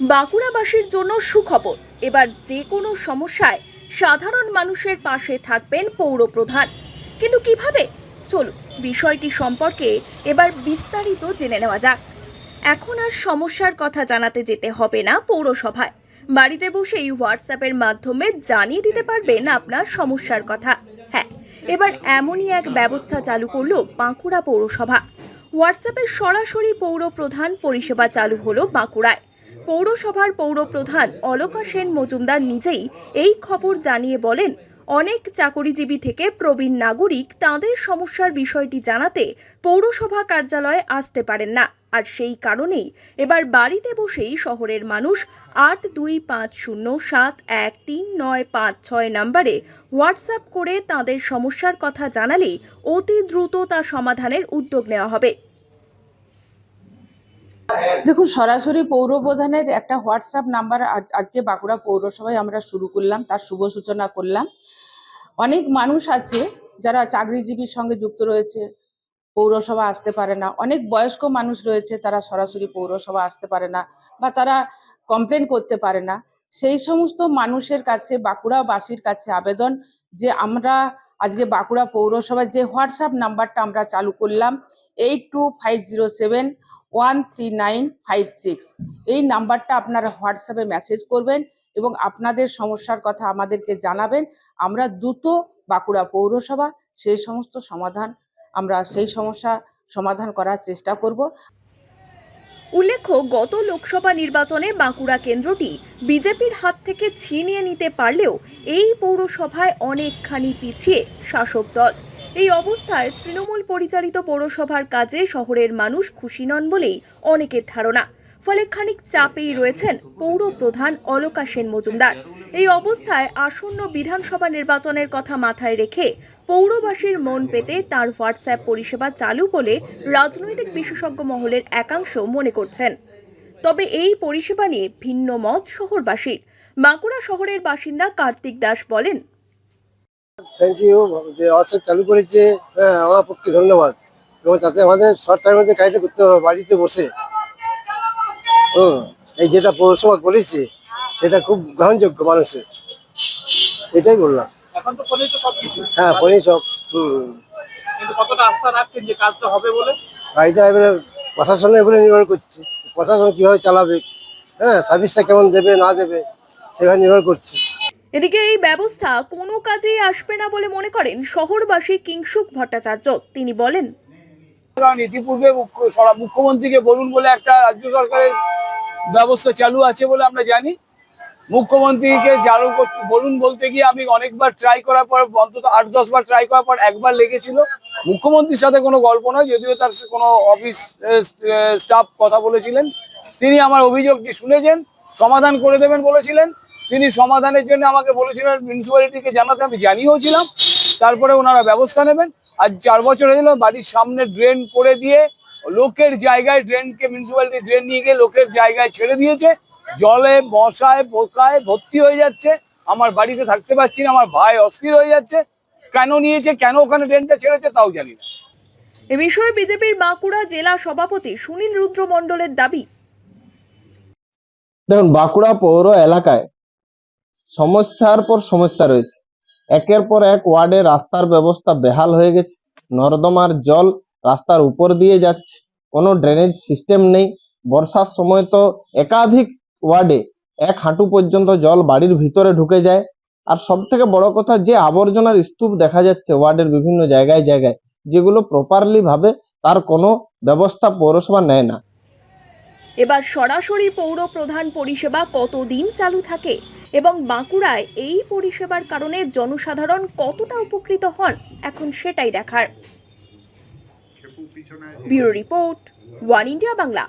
বাঁকুড়াবাসীর জন্য সুখবর। এবার যে কোনো সমস্যায় সাধারণ মানুষের পাশে থাকবেন পৌর প্রধান কিন্তু কীভাবে? চলুন, বিষয়টি সম্পর্কে এবার বিস্তারিত জেনে নেওয়া যাক। এখন আর সমস্যার কথা জানাতে যেতে হবে না পৌরসভায়। বাড়িতে বসেই হোয়াটসঅ্যাপের মাধ্যমে জানিয়ে দিতে পারবেন আপনার সমস্যার কথা। হ্যাঁ এবার এমনই এক ব্যবস্থা চালু করল বাঁকুড়া পৌরসভা। হোয়াটসঅ্যাপের সরাসরি পৌর প্রধান পরিষেবা চালু হলো বাঁকুড়ায়। পৌরসভার পৌরপ্রধান অলকা সেন মজুমদার নিজেই এই খবর জানিয়ে বলেন, অনেক চাকরিজীবী থেকে প্রবীণ নাগরিক তাদের সমস্যার বিষয়টি জানাতে পৌরসভা কার্যালয়ে আসতে পারেন না। আর সেই কারণেই এবার বাড়িতে বসেই শহরের মানুষ আট দুই পাঁচ শূন্য সাত এক তিন নয় পাঁচ ছয় নম্বরে হোয়াটসঅ্যাপ করে তাদের সমস্যার কথা জানালেই অতি দ্রুত তা সমাধানের উদ্যোগ নেওয়া হবে। দেখুন, সরাসরি পৌর প্রধানের একটা হোয়াটসঅ্যাপ নাম্বার আজ- আজকে বাঁকুড়া পৌরসভায় আমরা শুরু করলাম, তার শুভ সূচনা করলাম। অনেক মানুষ আছে যারা চাকরিজীবীর সঙ্গে যুক্ত রয়েছে, পৌরসভা আসতে পারে না। অনেক বয়স্ক মানুষ রয়েছে, তারা সরাসরি পৌরসভা আসতে পারে না বা তারা কমপ্লেন করতে পারে না। সেই সমস্ত মানুষের কাছে, বাঁকুড়াবাসীর কাছে আবেদন যে আমরা আজকে বাঁকুড়া পৌরসভার যে হোয়াটসঅ্যাপ নাম্বারটা আমরা চালু করলাম, eight two five zero seven one three nine five six এই নাম্বারটা আপনারা হোয়াটসঅ্যাপে মেসেজ করবেন এবং আপনাদের সমস্যার কথা আমাদেরকে জানাবেন। আমরা দ্রুত বাঁকুড়া পৌরসভা সেই সমস্ত সমাধান, আমরা সেই সমস্যা সমাধান করার চেষ্টা করব। উল্লেখ্য, গত লোকসভা নির্বাচনে বাঁকুড়া কেন্দ্রটি বিজেপির হাত থেকে ছিনিয়ে নিতে পারলেও এই পৌরসভায় অনেকখানি পিছিয়ে শাসক দল। এই অবস্থায় তৃণমূল পরিচালিত পৌরসভার কাজে শহরের মানুষ খুশি নন বলেই অনেকের ধারণা। ফলে খানিক চাপেই রয়েছেন পৌর প্রধান অলকা সেন মজুমদার। এই অবস্থায় আসন্ন বিধানসভা নির্বাচনের কথা মাথায় রেখে পৌরবাসীর মন পেতে তার হোয়াটসঅ্যাপ পরিষেবা চালু বলে রাজনৈতিক বিশেষজ্ঞ মহলের একাংশ মনে করছেন। তবে এই পরিষেবা নিয়ে ভিন্ন মত শহরবাসীর। বাঁকুড়া শহরের বাসিন্দা কার্তিক দাস বলেন থ্যাংক ইউ যে হোয়াটসঅ্যাপ চালু করেছে হ্যাঁ আমার পক্ষে ধন্যবাদ। এবং তাতে আমাদের শর্ট টাইমের মধ্যে কাজটা করতে হবে বাড়িতে বসে। হুম এই যেটা পৌরসভা করেছে সেটা খুব গ্রহণযোগ্য মানুষের। এটাই বললাম। এখন তো ফোনেই তো সবকিছু। হ্যাঁ ফোনে সব হুম। কিন্তু কতটা আস্থা রাখছেন যে কাজটা হবে বলে? গাড়িটা এবারে প্রশাসনের উপরে নির্ভর করছে। প্রশাসন কীভাবে চালাবে? হ্যাঁ সার্ভিসটা কেমন দেবে না দেবে সেভাবে নির্ভর করছে। এদিকে এই ব্যবস্থা কোনো কাজেই আসবে না বলে মনে করেন শহরবাসী কিংসুক ভট্টাচার্য। তিনি বলেন, ইতিপূর্বে মুখ্য- মুখ্যমন্ত্রীকে বলুন বলে একটা রাজ্য সরকারের ব্যবস্থা চালু আছে বলে আমরা জানি। মুখ্যমন্ত্রীকে করতে, বলুন বলতে গিয়ে আমি অনেকবার ট্রাই করার পর, অন্তত আট, দশ বার ট্রাই করার পর একবার লেগেছিল। মুখ্যমন্ত্রীর সাথে কোনো গল্প নয়, যদিও তার কোনো অফিস স্টাফ কথা বলেছিলেন। তিনি আমার অভিযোগটি শুনেছেন, সমাধান করে দেবেন বলেছিলেন। তিনি সমাধানের জন্য আমাকে বলেছিলেন মিউনিসিপ্যালিটিকে জানাতে আমি জানিয়েওছিলাম তারপরে ওনারা ব্যবস্থা নেবেন। আর চার বছর হয়ে গেল বাড়ির সামনে ড্রেন করে দিয়ে লোকের জায়গায় ড্রেনকে মিউনিসিপ্যালিটি ড্রেন নিয়ে গিয়ে লোকের জায়গায় ছেড়ে দিয়েছে। জলে মশায় পোকায় ভর্তি হয়ে যাচ্ছে। আমার বাড়িতে থাকতে পারছি না আমার ভাই অস্থির হয়ে যাচ্ছে। কেন নিয়েছে কেন ওখানে ড্রেনটা ছেড়েছে তাও জানি না। এ বিষয়ে বিজেপির বাঁকুড়া জেলা সভাপতি সুনীল রুদ্র মণ্ডলের দাবি। দেখুন বাঁকুড়া পৌর এলাকায় সমস্যার পর সমস্যা রয়েছে। একের পর এক ওয়ার্ডে রাস্তার ব্যবস্থা বেহাল হয়ে গেছে। নর্দমার জল রাস্তার উপর দিয়ে যাচ্ছে। কোনো ড্রেনেজ সিস্টেম নেই। বর্ষার সময় তো একাধিক ওয়ার্ডে এক হাঁটু পর্যন্ত জল বাড়ির ভিতরে ঢুকে যায়। আর সব থেকে বড় কথা, যে আবর্জনার স্তূপ দেখা যাচ্ছে ওয়ার্ডের বিভিন্ন জায়গায় জায়গায়, যেগুলো প্রপারলি ভাবে তার কোনো ব্যবস্থা পৌরসভা নেয় না। এবার সরাসরি পৌর প্রধান পরিষেবা কতদিন চালু থাকে? এবং বাঁকুড়ায় এই পরিষেবার কারণে জনসাধারণ কতটা উপকৃত হন এখন সেটাই দেখার। Bureau report One India Bangla.